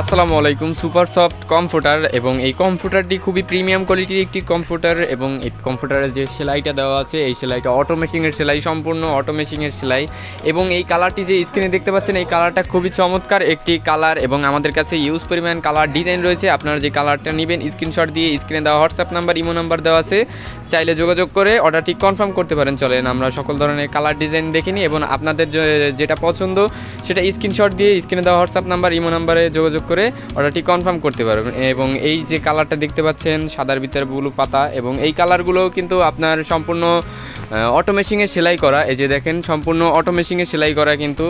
আসসালামু আলাইকুম super soft computer এবং এই কম্পিউটারটি খুবই প্রিমিয়াম কোয়ালিটির একটি কম্পিউটার এবং এই কমফোর্টারের যে সেলাইটা দেওয়া আছে, এই সেলাইটা অটো মেশিনের সেলাই, সম্পূর্ণ অটো মেশিনের সেলাই এবং এই কালারটি যে স্ক্রিনে দেখতে পাচ্ছেন, এই কালারটা খুবই চমৎকার একটি কালার এবং আমাদের কাছে ইউজ পরিমাণ কালার ডিজাইন রয়েছে। আপনারা যে কালারটা নেবেন স্ক্রিনশট দিয়ে স্ক্রিনে দেওয়া হোয়াটসঅ্যাপ নাম্বার ইমো নাম্বার দেওয়া আছে। চাইলে যোগাযোগ করে অর্ডারটি কনফার্ম করতে পারেন। চলেন, আমরা সকল ধরনের কালার ডিজাইন দেখে নিই এবং আপনাদের যেটা পছন্দ, সেটা স্ক্রিনশট দিয়ে স্ক্রিনে দেওয়া হোয়াটসঅ্যাপ নাম্বার ইমো নাম্বারে যোগাযোগ করে অর্ডারটি কনফার্ম করতে পারবেন। এবং এই যে কালারটা দেখতে পাচ্ছেন, সাদার ভিতরে ব্লু পাতা এবং এই কালারগুলোও কিন্তু আপনার সম্পূর্ণ অটো মেশিনে সেলাই করা। এই যে দেখেন, সম্পূর্ণ অটো মেশিনে সেলাই করা কিন্তু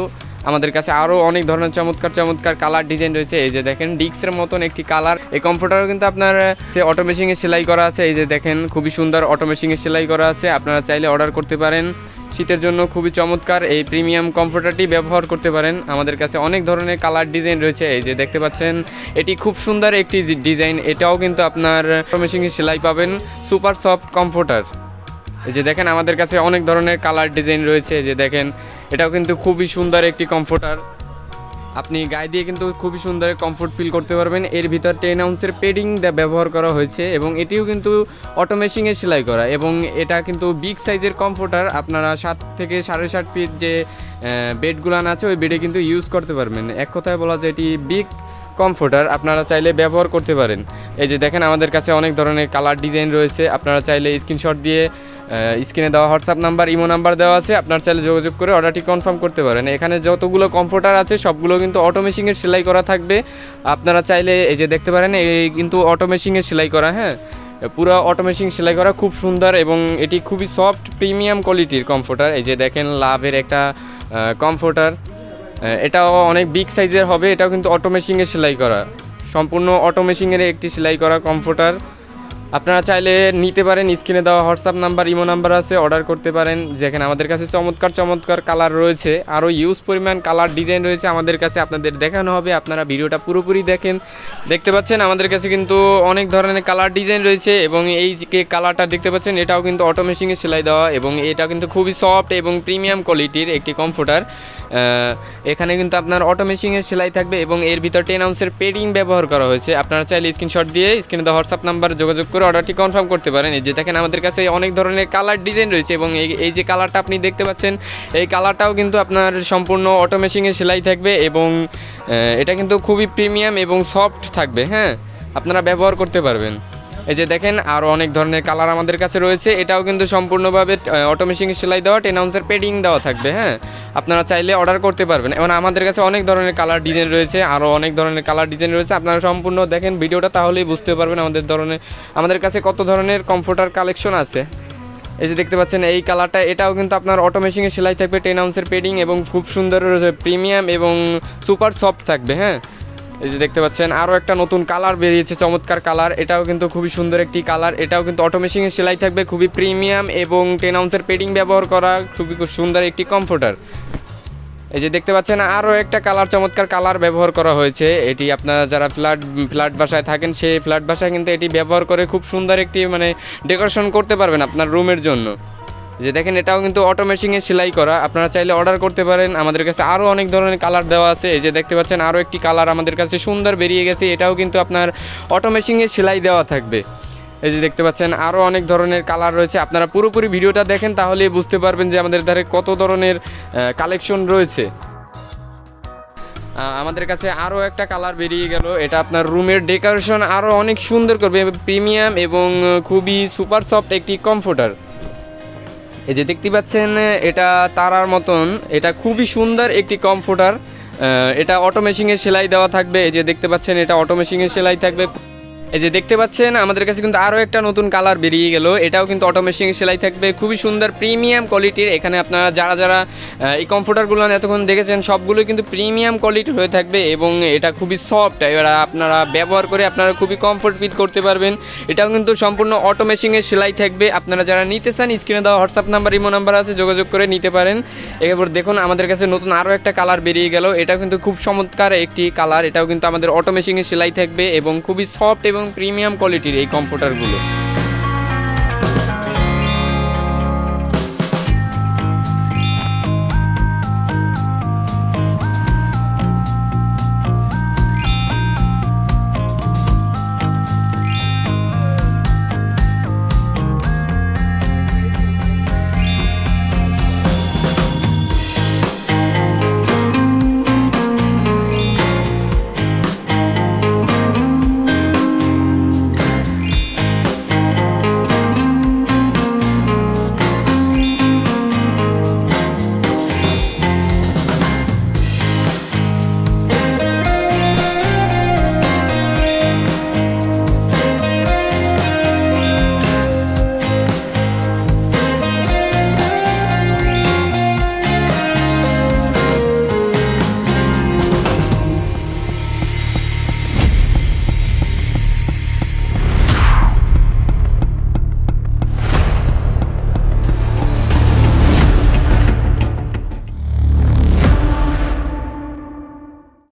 আমাদের কাছে আরও অনেক ধরনের চমৎকার চমৎকার কালার ডিজাইন রয়েছে। এই যে দেখেন ডিক্সের মতন একটি কালার এই কমফোর্টারও কিন্তু আপনার যে অটো মেশিনে সেলাই করা আছে। এই যে দেখেন, খুবই সুন্দর অটো মেশিনে সেলাই করা আছে। আপনারা চাইলে অর্ডার করতে পারেন। শীতের জন্য খুবই চমৎকার এই প্রিমিয়াম কমফোর্টারটি ব্যবহার করতে পারেন। আমাদের কাছে অনেক ধরনের কালার ডিজাইন রয়েছে। এই যে দেখতে পাচ্ছেন, এটি খুব সুন্দর একটি ডিজাইন এটাও কিন্তু আপনার অটো মেশিনে সেলাই পাবেন। সুপার সফট কমফোর্টার এই যে দেখেন, আমাদের কাছে অনেক ধরনের কালার ডিজাইন রয়েছে। যে দেখেন এটাও কিন্তু খুবই সুন্দর একটি কমফোর্টার আপনি গায়ে দিয়ে কিন্তু খুবই সুন্দর কমফোর্ট ফিল করতে পারবেন। এর ভিতর টেন আউন্সের পেডিং ব্যবহার করা হয়েছে এবং এটিও কিন্তু অটোমেশিংয়ে সেলাই করা এবং এটা কিন্তু বিগ সাইজের কমফোর্টার আপনারা সাত থেকে সাড়ে সাত ফিট যে বেডগুলান আছে, ওই বেডে কিন্তু ইউজ করতে পারবেন। এক কথায় বলা যায় এটি বিগ কমফোর্টার আপনারা চাইলে ব্যবহার করতে পারেন। এই যে দেখেন, আমাদের কাছে অনেক ধরনের কালার ডিজাইন রয়েছে। আপনারা চাইলে স্ক্রিনশট দিয়ে স্ক্রিনে দেওয়া হোয়াটসঅ্যাপ নাম্বার, ইমো নাম্বার দেওয়া আছে। আপনার চাইলে যোগাযোগ করে অর্ডারটি কনফার্ম করতে পারেন। এখানে যতগুলো কমফোর্টার আছে, সবগুলো কিন্তু অটো মেশিনের সেলাই করা থাকবে। আপনারা চাইলে এই যে দেখতে পারেন, এই কিন্তু অটো মেশিনের সেলাই করা হ্যাঁ? পুরো অটো মেশিন সেলাই করা খুব সুন্দর এবং এটি খুবই সফট প্রিমিয়াম কোয়ালিটির কমফোর্টার এই যে দেখেন, লাভের একটা কমফোর্টার এটাও অনেক বিগ সাইজের হবে, এটাও কিন্তু অটো মেশিনে সেলাই করা। সম্পূর্ণ অটো মেশিনের একটি সেলাই করা কমফোর্টার আপনারা চাইলে নিতে পারেন, স্ক্রিনে দেওয়া হোয়াটসঅ্যাপ নাম্বার, ইমো নাম্বার আছে, অর্ডার করতে পারেন। যেখানে আমাদের কাছে চমৎকার চমৎকার কালার রয়েছে, আরও ইউজ পরিমাণ কালার ডিজাইন রয়েছে আমাদের কাছে, আপনাদের দেখানো হবে, আপনারা ভিডিওটা পুরোপুরি দেখেন। দেখতে পাচ্ছেন, আমাদের কাছে কিন্তু অনেক ধরনের কালার ডিজাইন রয়েছে এবং এই যে কালারটা দেখতে পাচ্ছেন, এটাও কিন্তু অটো মেশিনে সেলাই দেওয়া এবং এটা কিন্তু খুবই সফট এবং প্রিমিয়াম কোয়ালিটির একটি কমফোর্টার এখানে কিন্তু আপনার অটো মেশিনের সেলাই থাকবে এবং এর ভিতর টেন আউন্সের পেডিং ব্যবহার করা হয়েছে। আপনারা চাইলে স্ক্রিনশট দিয়ে স্ক্রিনে দেওয়া হোয়াটসঅ্যাপ নাম্বার যোগাযোগ করে অর্ডারটি কনফার্ম করতে পারেন। এই যে দেখেন আমাদের কাছে অনেক ধরনের কালার ডিজাইন রয়েছে এবং এই যে কালারটা আপনি দেখতে পাচ্ছেন, এই কালারটাও কিন্তু আপনার সম্পূর্ণ অটো মেশিনে সেলাই থাকবে এবং এটা কিন্তু খুবই প্রিমিয়াম এবং সফট থাকবে হ্যাঁ? আপনারা ব্যবহার করতে পারবেন। এই যে দেখেন আরও অনেক ধরনের কালার আমাদের কাছে রয়েছে। এটাও কিন্তু সম্পূর্ণভাবে অটো মেশিনে সেলাই দেওয়া টেন আউন্সের পেডিং দেওয়া থাকবে হ্যাঁ? আপনারা চাইলে অর্ডার করতে পারবেন। এবং আমাদের কাছে অনেক ধরনের কালার ডিজাইন রয়েছে আরও অনেক ধরনের কালার ডিজাইন রয়েছে। আপনারা সম্পূর্ণ দেখেন ভিডিওটা, তাহলেই বুঝতে পারবেন আমাদের ধরনের, আমাদের কাছে কত ধরনের কমফোর্টার কালেকশন আছে। এই যে দেখতে পাচ্ছেন, এই কালারটা এটাও কিন্তু আপনার অটো মেশিনে সেলাই থাকবে টেন আউন্সের পেডিং এবং খুব সুন্দর প্রিমিয়াম এবং সুপার সফট থাকবে হ্যাঁ? এই যে দেখতে পাচ্ছেন আরও একটা নতুন কালার বেরিয়েছে, চমৎকার কালার। এটাও কিন্তু খুবই সুন্দর একটি কালার। এটাও কিন্তু অটো মেশিনে সেলাই থাকবে, খুবই প্রিমিয়াম এবং টেন আউন্সের পেডিং ব্যবহার করা, খুবই খুব সুন্দর একটি কমফোর্টার এই যে দেখতে পাচ্ছেন আরও একটা কালার, চমৎকার কালার ব্যবহার করা হয়েছে। এটি আপনারা যারা ফ্ল্যাট ফ্ল্যাট বাসায় থাকেন, সেই ফ্ল্যাট বাসায় কিন্তু এটি ব্যবহার করে খুব সুন্দর একটি মানে ডেকোরেশন করতে পারবেন আপনার রুমের জন্য। যে দেখেন, এটাও কিন্তু অটো মেশিনে সেলাই করা। আপনারা চাইলে অর্ডার করতে পারেন। আমাদের কাছে আরও অনেক ধরনের কালার দেওয়া আছে। এই যে দেখতে পাচ্ছেন আরও একটি কালার আমাদের কাছে সুন্দর বেরিয়ে গেছে। এটাও কিন্তু আপনার অটো মেশিনে সেলাই দেওয়া থাকবে। এই যে দেখতে পাচ্ছেন আরও অনেক ধরনের কালার রয়েছে। আপনারা পুরোপুরি ভিডিওটা দেখেন তাহলে বুঝতে পারবেন যে আমাদের ধারে কত ধরনের কালেকশন রয়েছে। আমাদের কাছে আরও একটা কালার বেরিয়ে গেল। এটা আপনার রুমের ডেকোরেশন আরও অনেক সুন্দর করবে। প্রিমিয়াম এবং খুবই সুপার সফট একটি কমফোর্টার এই যে দেখতে পাচ্ছেন, এটা তারার মতন, এটা খুবই সুন্দর একটি কমফোর্টার এটা অটোমেশিংয়ের সেলাই দেওয়া থাকবে, এই যে দেখতে পাচ্ছেন, এটা অটোমেশিংয়ের সেলাই থাকবে। এই যে দেখতে পাচ্ছেন, আমাদের কাছে কিন্তু আরও একটা নতুন কালার বেরিয়ে গেল। এটাও কিন্তু অটো মেশিনে সেলাই থাকবে। খুবই সুন্দর প্রিমিয়াম কোয়ালিটির এখানে আপনারা যারা যারা এই কমফোর্টারগুলো এতক্ষণ দেখেছেন, সবগুলো কিন্তু প্রিমিয়াম কোয়ালিটির হয়ে থাকবে এবং এটা খুবই সফট এবার আপনারা ব্যবহার করে আপনারা খুবই কমফোর্ট ফিল করতে পারবেন। এটাও কিন্তু সম্পূর্ণ অটো মেশিনে সেলাই থাকবে। আপনারা যারা নিতে চান স্ক্রিনে দেওয়া হোয়াটসঅ্যাপ নাম্বার ইমো নাম্বার আছে, যোগাযোগ করে নিতে পারেন। এরপর দেখুন, আমাদের কাছে নতুন আরও একটা কালার বেরিয়ে গেল। এটাও কিন্তু খুব চমৎকার একটি কালার এটাও কিন্তু আমাদের অটো মেশিনে সেলাই থাকবে এবং খুবই সফট এবং প্রিমিয়াম কোয়ালিটির এই কমফোর্টারগুলো